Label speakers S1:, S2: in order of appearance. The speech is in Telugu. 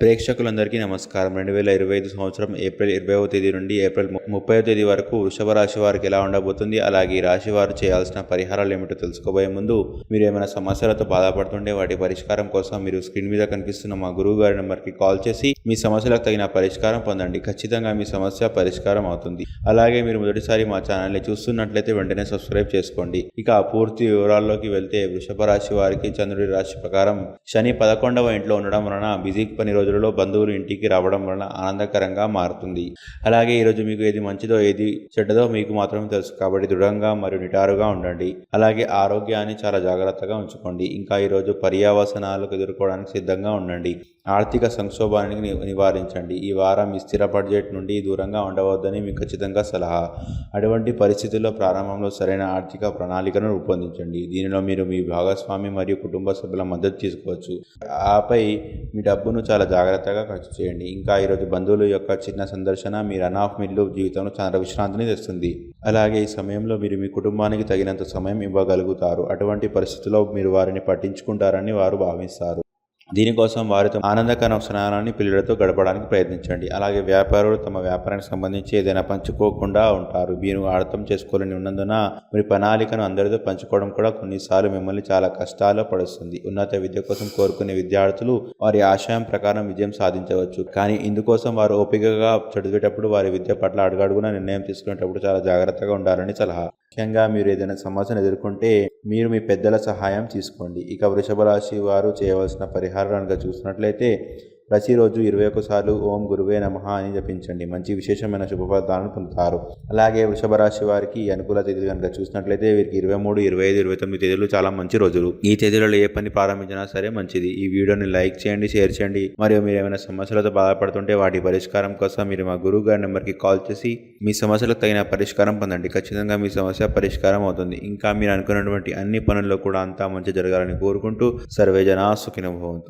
S1: ప్రేక్షకులందరికీ నమస్కారం. రెండు వేల ఇరవై ఐదు సంవత్సరం ఏప్రిల్ ఇరవైవ తేదీ నుండి ఏప్రిల్ ముప్పై తేదీ వరకు వృషభ రాశి వారికి ఎలా ఉండబోతుంది? అలాగే రాశి వారు చేయాల్సిన పరిహారాలు ఏమిటో తెలుసుకోబోయే ముందు మీరు ఏమైనా సమస్యలతో బాధపడుతుంటే వాటి పరిష్కారం కోసం మీరు స్క్రీన్ మీద కనిపిస్తున్న మా గురువు గారి నెంబర్కి కాల్ చేసి మీ సమస్యలకు తగిన పరిష్కారం పొందండి. ఖచ్చితంగా మీ సమస్య పరిష్కారం అవుతుంది. అలాగే మీరు మొదటిసారి మా ఛానల్ని చూస్తున్నట్లయితే వెంటనే సబ్స్క్రైబ్ చేసుకోండి. ఇక పూర్తి వివరాల్లోకి వెళ్తే వృషభ రాశి వారికి చంద్రుడి రాశి ప్రకారం శని పదకొండవ ఇంట్లో ఉండడం వలన బిజీ పని రోజులలో బంధువులు ఇంటికి రావడం వలన ఆనందకరంగా మారుతుంది. అలాగే ఈరోజు మీకు ఏది మంచిదో ఏది చెడ్డదో మీకు మాత్రమే తెలుసు కాబట్టి దృఢంగా మరియు నిటారుగా ఉండండి. అలాగే ఆరోగ్యాన్ని చాలా జాగ్రత్తగా ఉంచుకోండి. ఇంకా ఈరోజు పర్యావసనాలకు ఎదుర్కోవడానికి సిద్ధంగా ఉండండి. ఆర్థిక సంక్షోభానికి ని- నివారించండి. ఈ వారం మీ స్థిర బడ్జెట్ నుండి దూరంగా ఉండవద్దని మీకు ఖచ్చితంగా సలహా. అటువంటి పరిస్థితుల్లో ప్రారంభంలో సరైన ఆర్థిక ప్రణాళికను రూపొందించండి. దీనిలో మీరు మీ భాగస్వామి మరియు కుటుంబ సభ్యుల మద్దతు తీసుకోవచ్చు. ఆపై మీ డబ్బును చాలా జాగ్రత్తగా ఖర్చు చేయండి. ఇంకా ఈరోజు బంధువుల యొక్క చిన్న సందర్శన మీ రన్ ఆఫ్ మిల్లు జీవితంలో చాలా విశ్రాంతిని తెస్తుంది. అలాగే ఈ సమయంలో మీరు మీ కుటుంబానికి తగినంత సమయం ఇవ్వగలుగుతారు. అటువంటి పరిస్థితుల్లో మీరు వారిని పట్టించుకుంటారని వారు భావిస్తారు. దీనికోసం వారితో ఆనందకరం స్నానాన్ని పిల్లలతో గడపడానికి ప్రయత్నించండి. అలాగే వ్యాపారులు తమ వ్యాపారానికి సంబంధించి ఏదైనా పంచుకోకుండా ఉంటారు. మీరు అర్థం చేసుకోలేని ఉన్నందున మీ ప్రణాళికను అందరితో పంచుకోవడం కూడా కొన్నిసార్లు మిమ్మల్ని చాలా కష్టాల్లో పడుస్తుంది. ఉన్నత విద్య కోసం కోరుకునే విద్యార్థులు వారి ఆశయం ప్రకారం విజయం సాధించవచ్చు. కానీ ఇందుకోసం వారు ఓపికగా చదివేటప్పుడు వారి విద్య పట్ల అడుగడుగున నిర్ణయం తీసుకునేటప్పుడు చాలా జాగ్రత్తగా ఉండాలని సలహా. ముఖ్యంగా మీరు ఏదైనా సమస్యను ఎదుర్కొంటే మీరు మీ పెద్దల సహాయం తీసుకోండి. ఇక వృషభ రాశి వారు చేయవలసిన పరిహారాలుగా చూసినట్లయితే ప్రతిరోజు ఇరవై ఒకసార్లు ఓం గురువే నమ అని జపించండి. మంచి విశేషమైన శుభఫలితాలను పొందుతారు. అలాగే వృషభ రాశి వారికి ఈ అనుకూల తేదీలు కనుక చూసినట్లయితే వీరికి ఇరవై మూడు ఇరవై ఐదు ఇరవై తొమ్మిది తేదీలు చాలా మంచి రోజులు. ఈ తేదీలలో ఏ పని ప్రారంభించినా సరే మంచిది. ఈ వీడియోని లైక్ చేయండి షేర్ చేయండి. మరియు మీరు ఏమైనా సమస్యలతో బాధపడుతుంటే వాటి పరిష్కారం కోసం మీరు మా గురువు గారి నెంబర్కి కాల్ చేసి మీ సమస్యలకు తగిన పరిష్కారం పొందండి. ఖచ్చితంగా మీ సమస్య పరిష్కారం అవుతుంది. ఇంకా మీరు అనుకున్నటువంటి అన్ని పనుల్లో కూడా అంతా మంచి జరగాలని కోరుకుంటూ సర్వేజనా సుఖినభవంతు